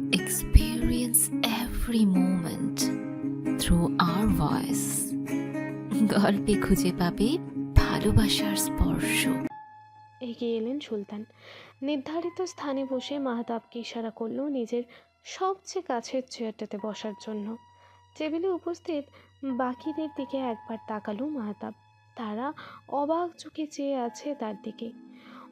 experience every moment through our voice. গল্পে খুঁজে পাবে ভালোবাসার স্পর্শ। এগিয়ে এলেন সুলতান। নির্ধারিত স্থানে বসে মাহতাবকে ইশারা করল নিজের সবচেয়ে কাছের চেয়ারটাতে বসার জন্য। টেবিলে উপস্থিত বাকিদের দিকে একবার তাকালো মাহতাব। তারা অবাক চোখে চেয়ে আছে তার দিকে।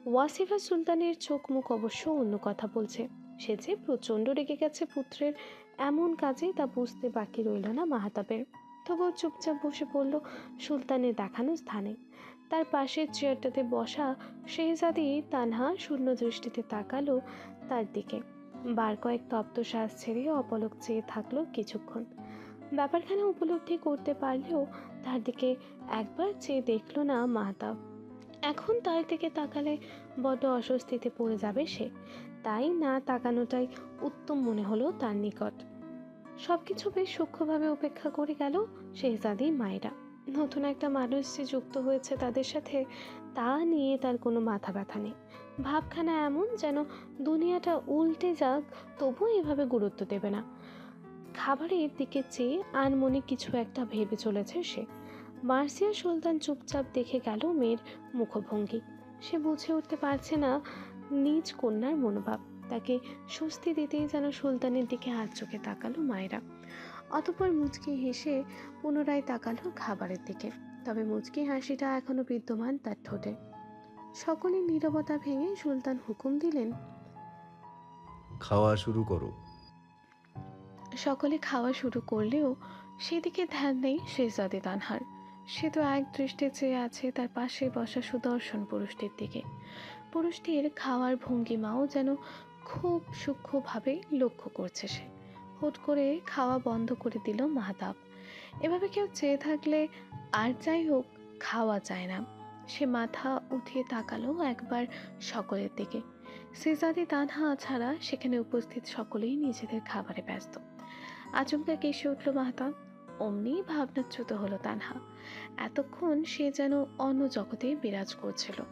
ওয়াসিফা সুলতানের চোখ মুখ অবশ্য অন্য কথা বলছে। সে যে প্রচণ্ড রেগে গেছে পুত্রের এমন কাজে তা বুঝতে বাকি রইল না মাহতাবের। তবুও চুপচাপ বসে পড়ল সুলতানের দেখানো স্থানে। তার পাশের চেয়ারটাতে বসা শেহজাদি তানহা শূন্য দৃষ্টিতে তাকালো তার দিকে। বার কয়েক তপ্ত শ্বাস ছেড়ে অপলক চেয়ে থাকল কিছুক্ষণ। ব্যাপারখানা উপলব্ধি করতে পারলেও তার দিকে একবার চেয়ে দেখল না মাহতাব। এখন তার দিকে তাকালে বড্ড অস্বস্তিতে পড়ে যাবে সে। তাই না তাকানোটাই উত্তম মনে হলো তার নিকট। সব কিছু বেশ সূক্ষ্মভাবে উপেক্ষা করে গেল শেহজাদি মায়েরা। নতুন একটা মানুষ যে যুক্ত হয়েছে তাদের সাথে, তা নিয়ে তার কোনো মাথা ব্যথা নেই। ভাবখানা এমন যেন দুনিয়াটা উল্টে যাক তবুও এভাবে গুরুত্ব দেবে না। খাবারের দিকে চেয়ে আনমনে কিছু একটা ভেবে চলেছে সে। মার্সিয়া সুলতান চুপচাপ দেখে গেল মেয়ের মুখভঙ্গি। সে বুঝে উঠতে পারছে না নিজ কন্যার মনোভাব। তাকে স্বস্তি দিতেই যেন সুলতানের দিকে হাত চোখে তাকালো মায়েরা। অতপর মুচকি হেসে পুনরায় তাকালো খাবারের দিকে। তবে মুচকি হাসিটা এখনও বিদ্যমান তার ঠোঁটে। সকলের নীরবতা ভেঙে সুলতান হুকুম দিলেন খাওয়া শুরু করো। সকলে খাওয়া শুরু করলেও সেদিকে ধ্যান নেই শেহজাদে তানহার। সে তো এক দৃষ্টি চেয়ে আছে তার পাশে বসা সুদর্শন পুরুষটির দিকে। পুরুষটির খাওয়ার ভঙ্গিমাও যেন খুব সূক্ষ্মভাবে লক্ষ্য করছে সে। হুট করে খাওয়া বন্ধ করে দিল মাহতাব। এভাবে কেউ চেয়ে থাকলে আর যাই হোক, খাওয়া যায় না। সে মাথা উঠিয়ে তাকালো একবার সকলের দিকে। সিজাদি তানহা ছাড়া সেখানে উপস্থিত সকলেই নিজেদের খাবারে ব্যস্ত। আচমকা কেসে উঠল মাহতাব। অমনি ভাবনাচ্যুত হলো তানহা। এতক্ষণ সে যেন অন্য জগতে বিরাজ করছিল।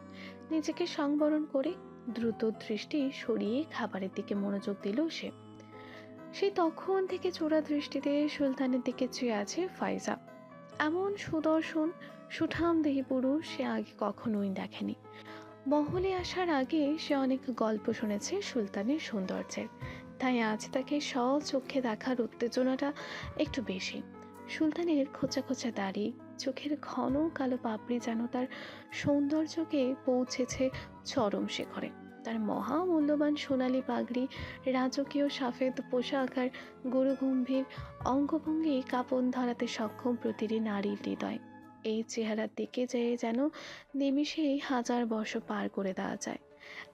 নিজেকে সংবরণ করে দ্রুত দৃষ্টি সরিয়ে খাবারের দিকে মনোযোগ দিল সে। সেই তখন থেকে চোরা দৃষ্টিতে সুলতানের দিকে চেয়ে আছে ফাইজা। এমন সুদর্শন, সুঠাম দেহি পুরুষ সে আগে কখনোই দেখেনি। মহলে আসার আগে সে অনেক গল্প শুনেছে সুলতানের সৌন্দর্যের। তাই আজ তাকে চোখে দেখার উত্তেজনাটা একটু বেশি। সুলতানের খোঁচা খোঁচা দাড়ি চোখের ঘন কালো পাপড়ি যেন তার সৌন্দর্যকে পৌঁছেছে চরম শিখরে। তার মহা মূল্যবান সোনালি পাগড়ি, রাজকীয় সাফেদ পোশাক আর গুরুগম্ভীর অঙ্গভঙ্গি কাপন ধরাতে সক্ষম প্রতিটি নারীর হৃদয়। এই চেহারার দিকে যেয়ে যেন নিমিষেই হাজার বর্ষ পার করে দেওয়া যায়।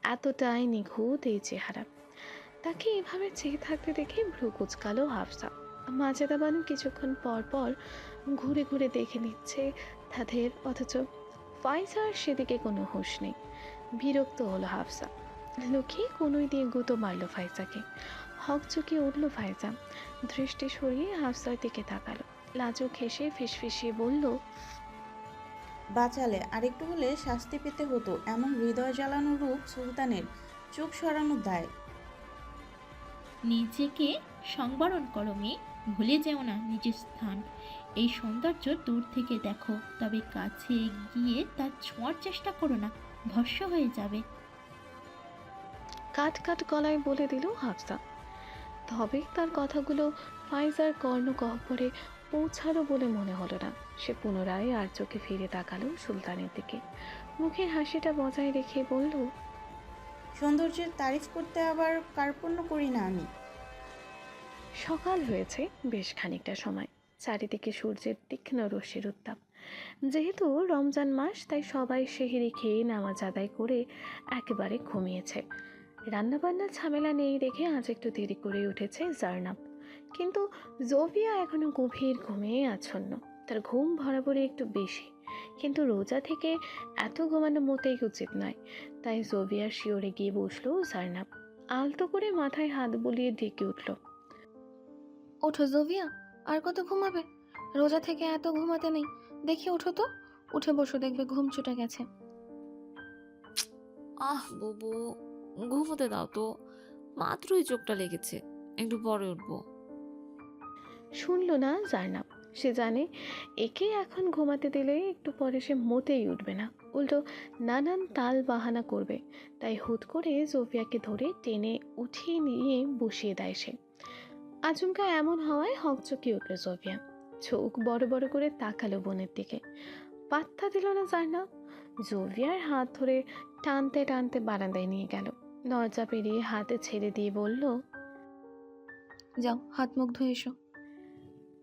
এতটাই নিখুঁত এই চেহারা। তাকে এভাবে চেয়ে থাকতে দেখে ভ্রু কুচকালো হাফসা। মাজেদা বানু কিছুক্ষণ পর পর ঘুরে ঘুরে দেখে নিচ্ছে তাদের, অথচ ফাইজার সেদিকে কোনো হুঁশ নেই। বিরক্ত হলো হাফসা। লক্ষ্মী কোনোই দিয়ে গুঁতো মারলো ফাইজাকে। হক চুকিয়ে উঠল ফাইজা। দৃষ্টি সরিয়ে হাফসার দিকে তাকালো। লাজুক হেসে ফিসফিসিয়ে বলল, বাঁচালে আরেকটু হলে শাস্তি পেতে হতো। এমন হৃদয় জ্বালানো রূপ সুলতানের চোখ সরানোর দায়। নিজেকে সংবরণ করো মেয়ে, ভুলে যেও না নিজের স্থান। এই সৌন্দর্য দূর থেকে দেখো, তবে কাছে গিয়ে তার ছোঁয়ার চেষ্টা করো না, ভস্য হয়ে যাবে। কাট কাট গলায় বলে দিল হাফসা। তবে তার কথাগুলো ফাইজার কর্ণ গহ্বরে পৌঁছালো বলে মনে হলো না। সে পুনরায় আর চোখে ফিরে তাকালো সুলতানের দিকে। মুখের হাসিটা বজায় রেখে বলল সৌন্দর্যের তারিফ করতে আবার কার্পণ্য করি না আমি। সকাল হয়েছে বেশ খানিকটা সময়, চারিদিকে সূর্যের তীক্ষ্ণ রশ্মির উত্তাপ। যেহেতু রমজান মাস, তাই সবাই সেহেরি খেয়ে নামাজ আদায় করে একেবারে ঘুমিয়েছে। রান্নাবান্না ঝামেলা নেই দেখে আজ একটু দেরি করে উঠেছে জার্নাব। কিন্তু জোভিয়া এখনও গভীর ঘুমে আচ্ছন্ন, তার ঘুম বরাবরই একটু বেশি। কিন্তু রোজা থেকে এত ঘুমানো মোটেই উচিত নয়। তাই জোভিয়া শিওরে গিয়ে বসল জার্নাব আলতো করে মাথায় হাত বুলিয়ে ডেকে উঠল। ওঠো জোভিয়া আর কত ঘুমাবে? রোজা থেকে এত ঘুমাতে নেই। দেখি ওঠো তো। উঠে বসো দেখবে ঘুম ছুটে গেছে। আহ বুবু ঘুমোতে দাও তো। মাত্রই চোখটা লেগেছে। একটু পরে উঠবো। শুনল না জার্নাব সে জানে, একে এখন ঘুমাতে দিলে একটু পরে সে মোটেই উঠবে না। উল্টো নানান তাল বাহানা করবে। তাই হুট করে জোফিয়াকে ধরে টেনে উঠিয়ে নিয়ে বসিয়ে দেয় সে। আচমকা এমন হওয়ায় হকচকিয়ে উঠল জোফিয়া। চোখ বড় বড় করে তাকালো বোনের দিকে। পাত্তা দিল না জার্নাব জোভিয়ার হাত ধরে টানতে টানতে বারান্দায় নিয়ে গেল। দরজা পেরিয়ে হাতে ছেড়ে দিয়ে বলল, যাও, হাত মুখ ধুয়ে এসো।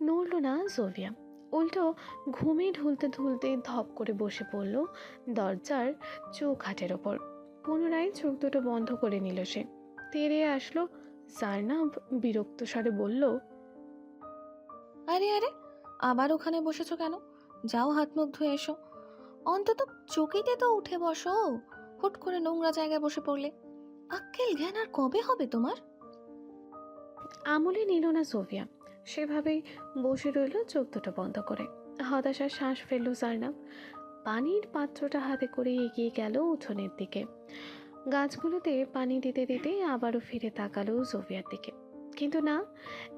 নড়ল না জোভিয়া উল্টো ঘুমে ঢুলতে ঢুলতে ধপ করে বসে পড়ল দরজার চোখ হাটের ওপর। পুনরায় চোখ দুটো বন্ধ করে নিল সে। তেরে আসলো জার্নাব বিরক্ত স্বরে বলল আরে আরে আবার ওখানে বসেছো কেন? যাও হাত মুখ ধুয়ে এসো। অন্তত চকিতে তো উঠে বসো। হুট করে নোংরা জায়গায় বসে পড়লে। আক্কেল জ্ঞান আর কবে হবে তোমার? আমলে নিল না সোভিয়া। সেভাবেই বসে রইল চোখ দুটো বন্ধ করে। হতাশার শ্বাস ফেলল জার্নাব পানির পাত্রটা হাতে করে এগিয়ে গেল উঠোনের দিকে। গাছগুলোতে পানি দিতে দিতে আবারও ফিরে তাকালো জোভিয়ার দিকে। কিন্তু না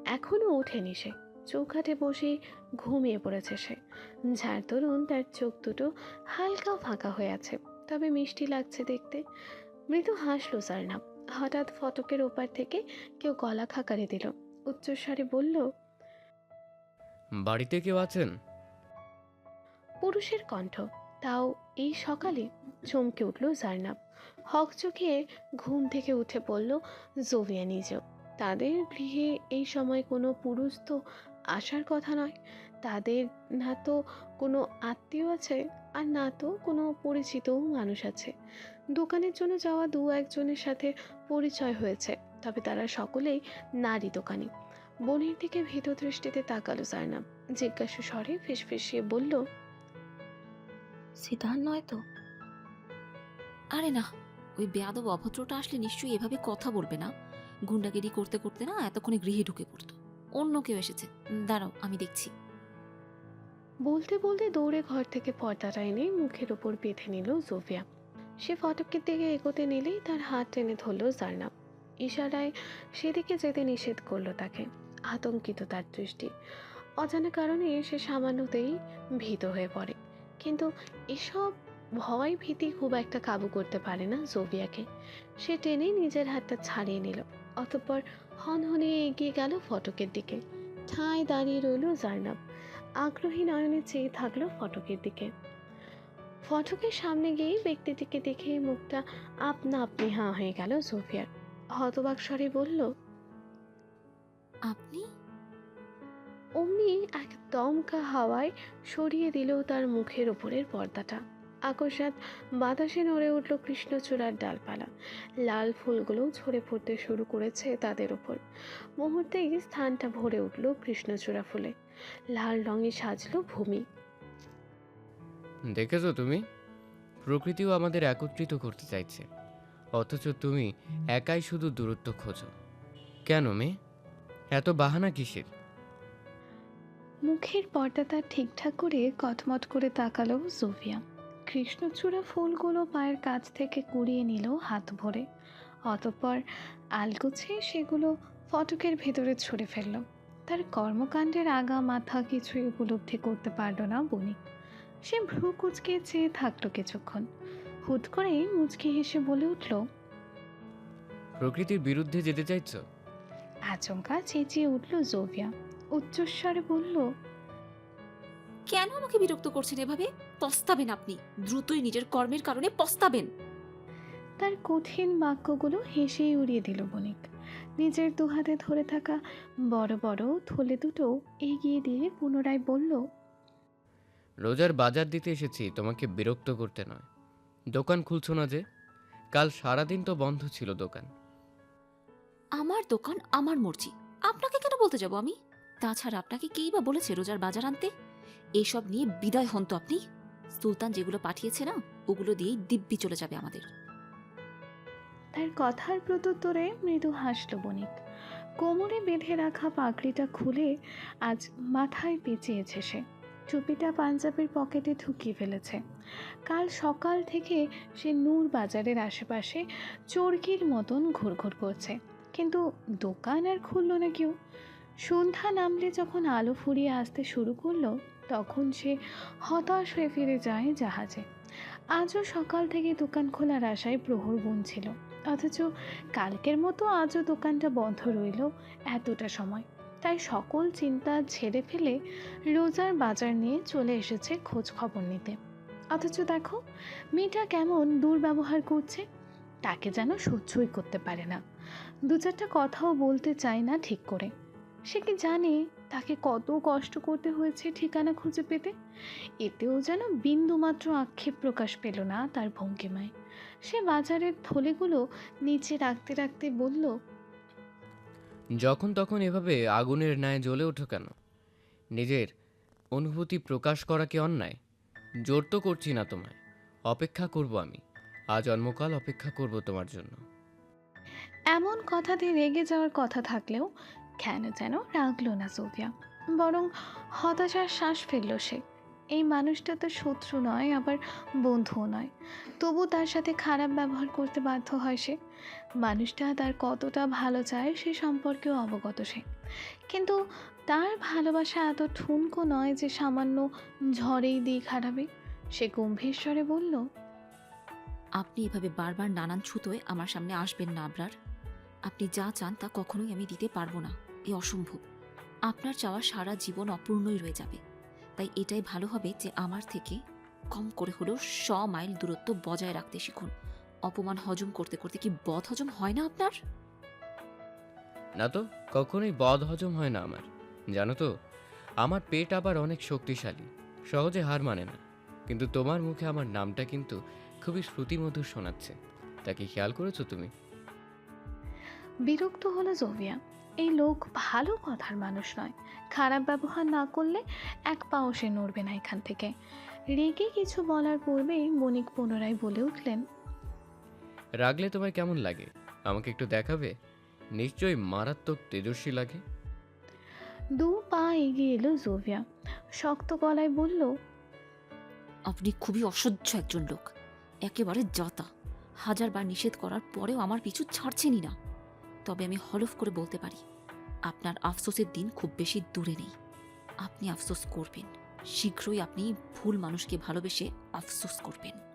এখনও ওঠেনি সে। চৌখাটে বসে ঘুমিয়ে পড়েছে সে। যার দরুন তার চোখ দুটো হালকা ফাঁকা হয়ে আছে। তবে মিষ্টি লাগছে দেখতে। মৃদু হাসলো জার্নাব হঠাৎ ফটকের ওপার থেকে কেউ গলা খাকারে দিল। উচ্চস্বরে বলল বাড়িতে কেউ আছেন? পুরুষের কণ্ঠ। তাও এই সকালে চমকে উঠল জার্নাব। হক চোখে ঘুম থেকে উঠে পড়ল জোভিয়া নিজেও তাদের গৃহে এই সময় কোনো পুরুষ তো আসার কথা নয়। তাদের না তো কোনো আত্মীয় আছে আর না তো কোনো পরিচিতও মানুষ আছে। দোকানের জন্য যাওয়া দু একজনের সাথে পরিচয় হয়েছে। তবে তারা সকলেই নারী দোকানি। বোনের দিকে ভীত দৃষ্টিতে তাকালো জার্নাব জিজ্ঞাসা স্বরে ফিসফিসিয়ে বলল সিদ্ধান নয় তো? আরে না ওই বেয়াদব অভদ্রটা আসলে নিশ্চয়ই এভাবে কথা বলবে না। গুন্ডাগিরি করতে করতে না এতক্ষণে গৃহে ঢুকে পড়তো। অন্য কেউ এসেছে। দাঁড়াও আমি দেখছি। বলতে বলতে দৌড়ে ঘর থেকে পর্দাটা এনে মুখের ওপর বেঁধে নিল জোফিয়া। সে ফটকের দিকে এগোতে নিলেই তার হাত টেনে ধরল জার্নাব ইশারায় সেদিকে যেতে নিষেধ করল তাকে, আতঙ্কিত তার দৃষ্টি। অজানা কারণে সে সামান্যতেই ভীত হয়ে পড়ে। কিন্তু এসব ভয় ভীতি খুব একটা কাবু করতে পারে না জোভিয়াকে। সে টেনে নিজের হাতটা ছাড়িয়ে নিল, অতঃপর হনহনিয়ে এগিয়ে গেল ফটকের দিকে। ঠায় দাঁড়িয়ে রইল জার্নাব। আগ্রহী নয়নে চেয়ে থাকল ফটকের দিকে। ফটকের সামনে গিয়ে ব্যক্তিটিকে দেখে মুখটা আপনা আপনি হাঁ হয়ে গেল সোফিয়ার হতবাক স্বরে বলল আপনি? অমনি এক দমকা হাওয়ায় সরিয়ে দিল তার মুখের ওপরের পর্দাটা। আকস্মাত বাতাসে নড়ে উঠল কৃষ্ণচূড়ার ডালপালা। লাল ফুলগুলো ঝরে পড়তে শুরু করেছে তাদের ওপর। মুহূর্তেই স্থানটা ভরে উঠল কৃষ্ণচূড়া ফুলে। লাল রঙে সাজল ভূমি। দেখেছ তুমি? প্রকৃতিও আমাদের একত্রিত করতে চাইছে। অথচ তুমি একাই শুধু দূরত্ব খোঁজো। কেন মেয়ে? এত বাহানা কিসের? মুখের পর্দাটা ঠিকঠাক করে কটমট করে তাকালো জোফিয়া কৃষ্ণচূড়া ফুলগুলো পায়ের কাছ থেকে কুড়িয়ে নিল হাত ভরে। অতঃপর আলগুছে সেগুলো ফটকের ভেতরে ছুঁড়ে ফেলল। তার কর্মকাণ্ডের আগা মাথা কিছুই উপলব্ধি করতে পারল না বণিক। সে ভ্রু কুচকে চেয়ে থাকল কিছুক্ষণ। হুট করে মুচকি হেসে বলে উঠল প্রকৃতির বিরুদ্ধে যেতে চাইছ? আচমকা চেঁচিয়ে উঠল জোভিয়া। উচ্চস্বরে বলল কেন আমাকে বিরক্ত করছেন এভাবে? পস্তাবেন আপনি। দ্রুতই নিজের কর্মের কারণে পস্তাবেন। তার কঠিন বাক্যগুলো হেসেই উড়িয়ে দিল বণিক। নিজের দুহাতে ধরে থাকা বড় বড় থলে দুটো এগিয়ে দিয়ে পুনরায় বলল রোজার বাজার দিতে এসেছি তোমাকে বিরক্ত করতে নয়। দোকান খুলছো না যে? কাল সারাদিন তো বন্ধ ছিল দোকান। আমার দোকান আমার মর্জি। আপনাকে কেন বলতে যাব আমি? তাছাড়া আপনাকে কেই বা বলেছে রোজার বাজার আনতে? এসব নিয়ে বিদায় হন তো আপনি। সুলতান যেগুলো পাঠিয়েছে না ওগুলো দিয়েই দিব্যি চলে যাবে আমাদের। তার কথার প্রত্যুত্তরে মৃদু হাসল বণিক। কোমরে বেঁধে রাখা পাগড়িটা খুলে আজ মাথায় পেঁচিয়েছে সে। টুপিটা পাঞ্জাবের পকেটে ঢুকিয়ে ফেলেছে। কাল সকাল থেকে সে নূর বাজারের আশেপাশে চরকির মতন ঘুরঘুর করছে। কিন্তু দোকান আর খুললো না কেউ। সন্ধ্যা নামলে যখন আলো ফুরিয়ে আসতে শুরু করল, তখন সে হতাশ হয়ে ফিরে যায় জাহাজে। আজও সকাল থেকে দোকান খোলার আশায় প্রহর গুনছিল। অথচ কালকের মতো আজও দোকানটা বন্ধ রইল এতটা সময়। তাই সকল চিন্তা ছেড়ে ফেলে রোজার বাজার নিয়ে চলে এসেছে খোঁজ খবর নিতে। অথচ দেখো, মেয়েটা কেমন দুর্ব্যবহার করছে, তাকে যেন সহ্যই করতে পারে না। দু চারটা কথাও বলতে চায় না ঠিক করে। সে কি জানে তাকে কত কষ্ট করতে হয়েছে ঠিকানা খুঁজে পেতে? এতেও যেন বিন্দুমাত্র আক্ষেপ প্রকাশ পেল না তার ভঙ্গিমায়। সে বাজারের থলেগুলো নিচে রাখতে রাখতে বলল যখন তখন এভাবে আগুনের ন্যায় জ্বলে ওঠো কেন? নিজের অনুভূতি প্রকাশ করা কি অন্যায়? জোর তো করছি না তোমায়। অপেক্ষা করব আমি। আজ জন্মকাল অপেক্ষা করব তোমার জন্য। এমন কথাতে রেগে যাওয়ার কথা থাকলেও কেন যেন রাগলো না সোফিয়া বরং হতাশার শ্বাস ফেলল সে। এই মানুষটা তো শত্রু নয়, আবার বন্ধুও নয়। তবু তার সাথে খারাপ ব্যবহার করতে বাধ্য হয় সে। মানুষটা তার কতটা ভালো চায় সে সম্পর্কেও অবগত সে। কিন্তু তার ভালোবাসা এত ঠুনকো নয় যে সামান্য ঝড়েই দিক হারাবে। সে গম্ভীর স্বরে বলল, আপনি এভাবে বারবার নানান ছুতোয় আমার সামনে আসবেন না, আবরার। আপনি যা চান তা কখনোই আমি দিতে পারব না। এ অসম্ভব। আপনার চাওয়া সারা জীবন অপূর্ণই রয়ে যাবে। তাই এটাই ভালো হবে যে আমার থেকে কম করে হলেও শ মাইল দূরত্ব বজায় রাখতে শিখুন। অপমান হজম করতে করতে কি বধ হজম হয় না আপনার? না তো কখনোই বদ হজম হয় না আমার। জানো তো আমার পেট আবার অনেক শক্তিশালী সহজে হার মানে না। কিন্তু তোমার মুখে আমার নামটা কিন্তু খুবই শ্রুতিমধুর শোনাচ্ছে। তা কি খেয়াল করেছ তুমি? বিরক্ত হলো জোভিয়া। এই লোক ভালো কথার মানুষ নয়। খারাপ ব্যবহার না করলে এক পাও সে নড়বে না এখান থেকে। রেগে কিছু বলার পূর্বেই বণিক পুনরায় বলে উঠলেন রাগলে তোমার কেমন লাগে? আমাকে একটু দেখাবে? নিশ্চয়ই মারাত্মক তেজস্বী লাগে। দু পা এগিয়ে এলো জোভিয়া। শক্ত গলায় বলল আপনি খুবই অসহ্য একজন লোক। একেবারে জাতা। হাজারবার নিষেধ করার পরেও আমার পিছু ছাড়ছেনই না। তবে আমি হলফ করে বলতে পারি আপনার আফসোসের দিন খুব বেশি দূরে নেই। আপনি আফসোস করবেন। শীঘ্রই আপনি ভুল মানুষকে ভালোবেসে আফসোস করবেন।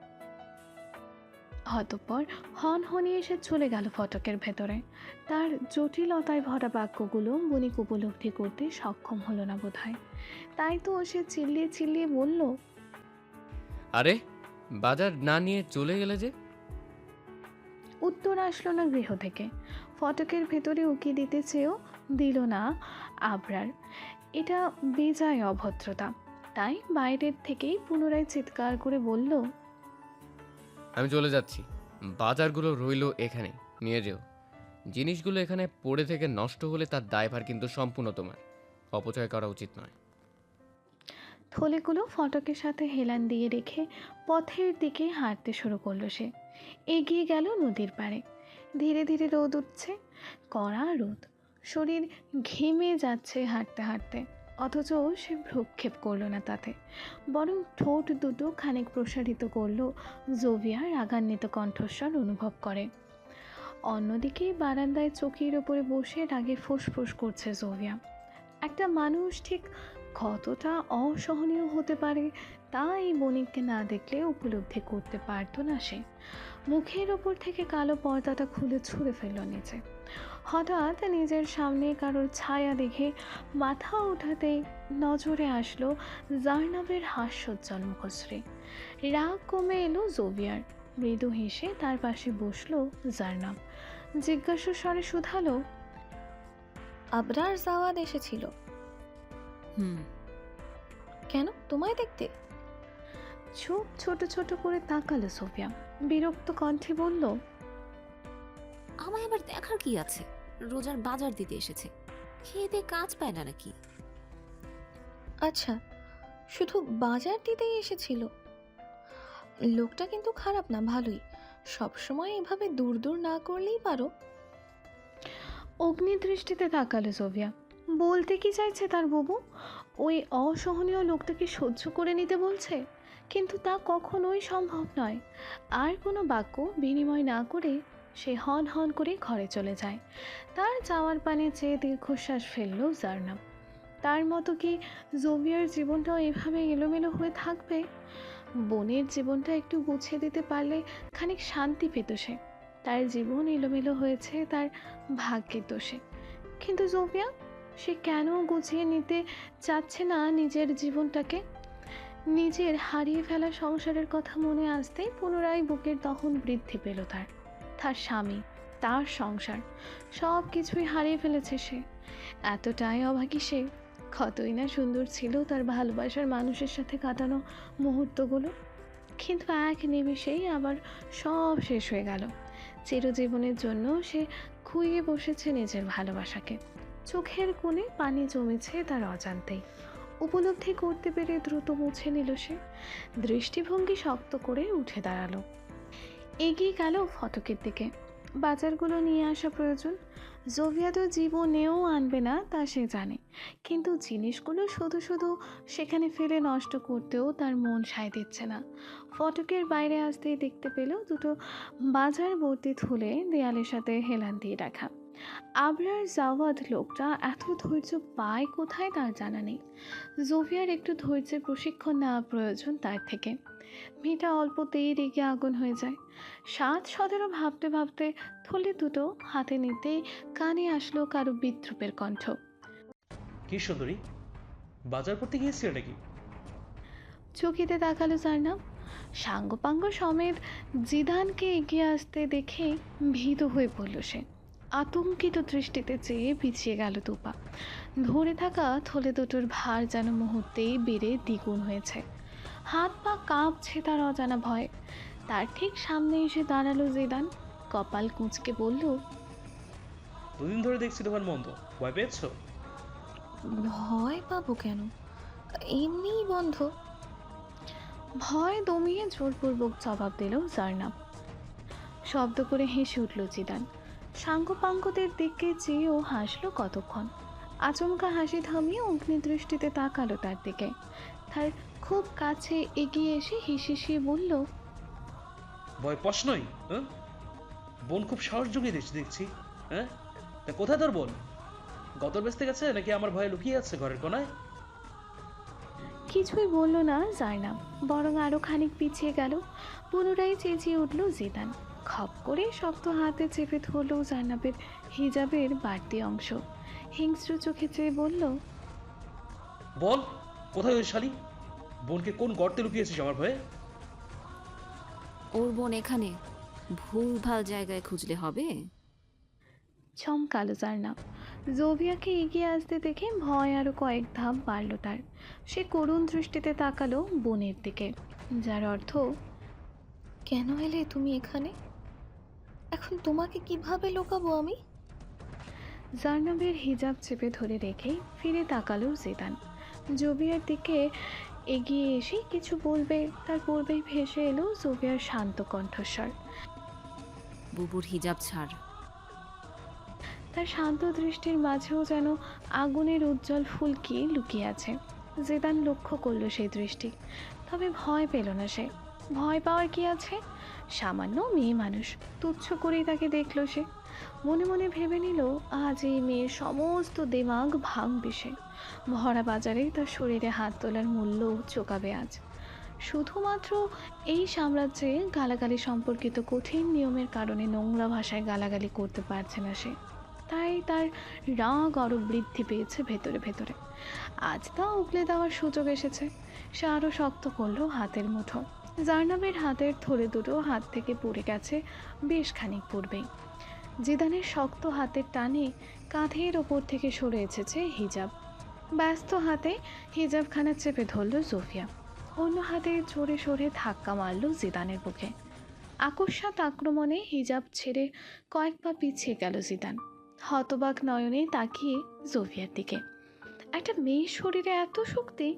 অতঃপর হন হনিয়ে এসে চলে গেল ফটকের ভেতরে। তার জটিলতায় ভরা বাক্যগুলো বণিক উপলব্ধি করতে সক্ষম হলো না বোধহয়। তাই তো সে চিল্লিয়ে চিল্লিয়ে বলল আরে বাজার না নিয়ে চলে গেলে যে? উত্তর আসলো না গৃহ থেকে। ফটকের ভেতরে উকি দিতে চেয়েও দিল না আবরার। এটা বেজায় অভদ্রতা। তাই বাইরের থেকেই পুনরায় চিৎকার করে বলল আমি চলে যাচ্ছি। বাজারগুলো রইল এখানে। নিয়ে যেও। জিনিসগুলো এখানে পড়ে থেকে নষ্ট হলে তার দায়ভার কিন্তু সম্পূর্ণ তোমার। অপচয় করা উচিত নয়। থলেগুলো ফটকের সাথে হেলান দিয়ে রেখে পথের দিকে হাঁটতে শুরু করল সে। এগিয়ে গেল নদীর পাড়ে। ধীরে ধীরে রোদ উঠছে। কড়া রোদ। শরীর ঘেমে যাচ্ছে হাঁটতে হাঁটতে। অথচ সে ভ্রক্ষেপ করল না তাতে। বরং ঠোঁট দুটো খানিক প্রসারিত করল জোভিয়া রাগান্বিত কণ্ঠস্বর অনুভব করে। অন্যদিকে বারান্দায় চকির ওপরে বসে রাগে ফুসফুস করছে জোভিয়া। একটা মানুষ ঠিক কতটা অসহনীয় হতে পারে তা এই বণিককে না দেখলে উপলব্ধি করতে পারতো না সে। মুখের ওপর থেকে কালো পর্দাটা খুলে ছুঁড়ে ফেলল নিচে হঠাৎ নিজের সামনে কারোর ছায়া দেখে মাথা ওঠাতেই নজরে আসলো জার্নাবের হাস্যোজ্জ্বল মুখশ্রী। রাগ কমে এলো জোভিয়ার। মৃদু হেসে তার পাশে বসল জার্নাব। জিজ্ঞাসা স্বরে শুধালো আবরার জাওয়াদ এসেছিল? হুম। কেন? তোমায় দেখতে? চোখ ছোট ছোট করে তাকালো সোফিয়া। বিরক্ত কণ্ঠে বলল আমায় আবার দেখার কি আছে? রোজার বাজার দিতে এসেছে। খেয়ে দিয়ে কাজ পায় না নাকি? আচ্ছা শুধু বাজার দিতেই এসেছিল? লোকটা কিন্তু খারাপ না ভালোই। সবসময় এভাবে দূর দূর না করলেই পারো। অগ্নিদৃষ্টিতে তাকালো সোফিয়া। বলতে কি চাইছে তার বাবু? ওই অসহনীয় লোকটাকে সহ্য করে নিতে বলছে? কিন্তু তা কখনোই সম্ভব নয়। আর কোনো বাক্য বিনিময় না করে সে হন হন করে ঘরে চলে যায়। তার যাওয়ার পানে চেয়ে দীর্ঘশ্বাস ফেলল জার্নাব। তার মতো কি জোভিয়ার জীবনটাও এভাবে এলোমেলো হয়ে থাকবে? বোনের জীবনটা একটু গুছিয়ে দিতে পারলে খানিক শান্তি পেত সে। তার জীবন এলোমেলো হয়েছে, তার ভাগ্যের দোষে কিন্তু জোভিয়া সে কেন গুছিয়ে নিতে চাচ্ছে না নিজের জীবনটাকে? নিজের হারিয়ে ফেলা সংসারের কথা মনে আসতেই পুনরায় বুকের দহন বৃদ্ধি পেল তার। তার স্বামী, তার সংসার সব কিছুই হারিয়ে ফেলেছে সে। এতটাই অভাগী সে, কতই না সুন্দর ছিল তার ভালোবাসার মানুষের সাথে কাটানো মুহূর্তগুলো। কিন্তু এক নিমেষেই আবার সব শেষ হয়ে গেল। চিরজীবনের জন্য সে খুইয়ে বসেছে নিজের ভালোবাসাকে। চোখের কোণে পানি জমেছে তার অজান্তেই। উপলব্ধি করতে পেরে দ্রুত মুছে নিল সে। দৃষ্টিভঙ্গি শক্ত করে উঠে দাঁড়াল। এগিয়ে গেল ফটকের দিকে। বাজারগুলো নিয়ে আসা প্রয়োজন। জোভিয়া তো জীবনেও আনবে না, তা সে জানে। কিন্তু জিনিসগুলো শুধু শুধু সেখানে ফেলে নষ্ট করতেও তার মন সায় দিচ্ছে না। ফটকের বাইরে আসতেই দেখতে পেল দুটো বাজার ভর্তি থুলে দেয়ালের সাথে হেলান দিয়ে রাখা। আবরার জাওয়াদ লোকটা এত ধৈর্য পায় কোথায় তার জানা নেই। জোভিয়ার একটু ধৈর্যের প্রশিক্ষণ নেওয়া প্রয়োজন তার থেকে। মেয়েটা অল্পতেই রেগে আগুন হয়ে যায়। সাত সতেরো ভাবতে ভাবতে থলে দুটো হাতে নিতেই কানে আসলো কারও বিদ্রুপের কণ্ঠ। কি সুন্দরী বাজার করতে গিয়েছিলে নাকি? চকিতে তাকালো জার্নাব সাঙ্গপাঙ্গ সমেত জিদানকে এগিয়ে আসতে দেখে ভীত হয়ে পড়ল সে। আতঙ্কিত দৃষ্টিতে চেয়ে পিছিয়ে গেল দুপা ধরে থাকা থলে দুটোর ভার যেন মুহূর্তেই বেড়ে দ্বিগুণ হয়েছে। হাত পা কাঁপছে তার অজানা ভয়। তার ঠিক সামনে এসে দাঁড়াল জিদান। কপাল কুঁচকে বলল দুদিন ধরে দেখছি তোমার বন্ধ ভয় পেয়েছ? ভয় পাবো কেন? এমনিই বন্ধ। ভয় দমিয়ে জোরপূর্বক জবাব দিল জার্নাব। শব্দ করে হেসে উঠল জিদান। সাঙ্গপাঙ্গদের দিকে চেয়েও হাসলো কতক্ষণ। আচমকা হাসি থামিয়ে অগ্নিদৃষ্টিতে তাকালো তার দিকে। তার খুব কাছে এগিয়ে এসে হিসিয়ে বলল ভয় প্রশ্নই হ্যাঁ? বোন খুব সাহস জুগিয়ে দেখছি দেখছি হ্যাঁ? তা কোথায় তোর বোন? গতর বেসতে গেছে নাকি আমার ভয়ে লুকিয়ে আছে ঘরের কোনায়? কিছুই বলল না জার্নাব বরং আরও খানিক পিছিয়ে গেল। পুনরায় চেঁচিয়ে উঠল জিদান। খপ করে শক্ত হাতে চেপে ধরল জার্নাবের হিজাবের বাড়তি অংশ। হিংস্র চোখে চেয়ে বলল বল কোথায় ওই শালি? বোনকে কোন গর্তে লুকিয়েছিস আমার ভয়ে? ওর বোন এখানে। ভুলভাল জায়গায় খুঁজলে হবে। চমকালো জার্নাব জোভিয়াকে এগিয়ে আসতে দেখে ভয় আরও কয়েক ধাপ বাড়ল তার। সে করুণ দৃষ্টিতে তাকালো বোনের দিকে যার অর্থ কেন এলে তুমি এখানে? এখন তোমাকে কীভাবে লোকাবো আমি? জার্নাবের হিজাব চেপে ধরে রেখেই ফিরে তাকালো জেদান। জোভিয়ার দিকে এগিয়ে এসে কিছু বলবে তার পূর্বেই ভেসে এলো জোভিয়ার শান্ত কণ্ঠস্বর। বুবুর হিজাব ছাড়। তার শান্ত দৃষ্টির মাঝেও যেন আগুনের উজ্জ্বল ফুলকি লুকিয়ে আছে। জেদান লক্ষ্য করল সেই দৃষ্টি তবে ভয় পেল না সে। ভয় পাওয়ার কি আছে? সামান্য মেয়ে মানুষ, তুচ্ছ করেই তাকে দেখল সে। মনে মনে ভেবে নিল, আজ এই মেয়ের সমস্ত দেমাগ ভাঙবে সে। ভরা বাজারে তার শরীরে হাত তোলার মূল্য চোকাবে আজ। শুধুমাত্র এই সাম্রাজ্যে গালাগালি সম্পর্কিত কঠিন নিয়মের কারণে নোংরা ভাষায় গালাগালি করতে পারছে না সে। তাই তার রাগ আরও বৃদ্ধি পেয়েছে ভেতরে ভেতরে। আজ তা উগলে দেওয়ার সুযোগ এসেছে। সে আরও শক্ত করল হাতের মুঠো। জার্নাবের হাতের থলে দুটো হাত থেকে পড়ে গেছে বেশ খানিক পূর্বেই। জিদানের শক্ত হাতের টানে কাঁধের ওপর থেকে সরে এসেছে হিজাব। ব্যস্ত হাতে হিজাবখানা চেপে ধরল জোফিয়া অন্য হাতে জোরে সরে ধাক্কা মারল জিদানের বুকে। আকস্মাত আক্রমণে হিজাব ছেড়ে কয়েক পা পিছিয়ে গেল জিদান। হতবাক নয়নে তাকিয়ে জোফিয়ার দিকে। একটা মেয়ের শরীরে এত শক্তি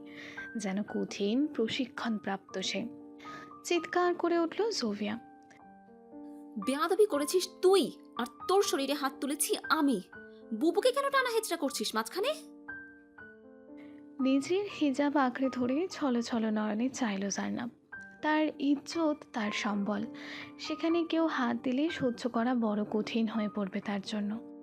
যেন কঠিন প্রশিক্ষণ প্রাপ্ত সে। চিৎকার করে উঠল জোভিয়া। বেয়াদবি করেছিস তুই আর তোর শরীরে হাত তুলেছি আমি। বুবুকে কেন টানা হেচড়া করছিস মাঝখানে? নিজের হিজাব আঁকড়ে ধরে ছলো ছলো নয়নে চাইল জার্নাব তার ইজ্জত তার সম্বল সেখানে কেউ হাত দিলে সহ্য করা বড় কঠিন হয়ে পড়বে তার জন্য।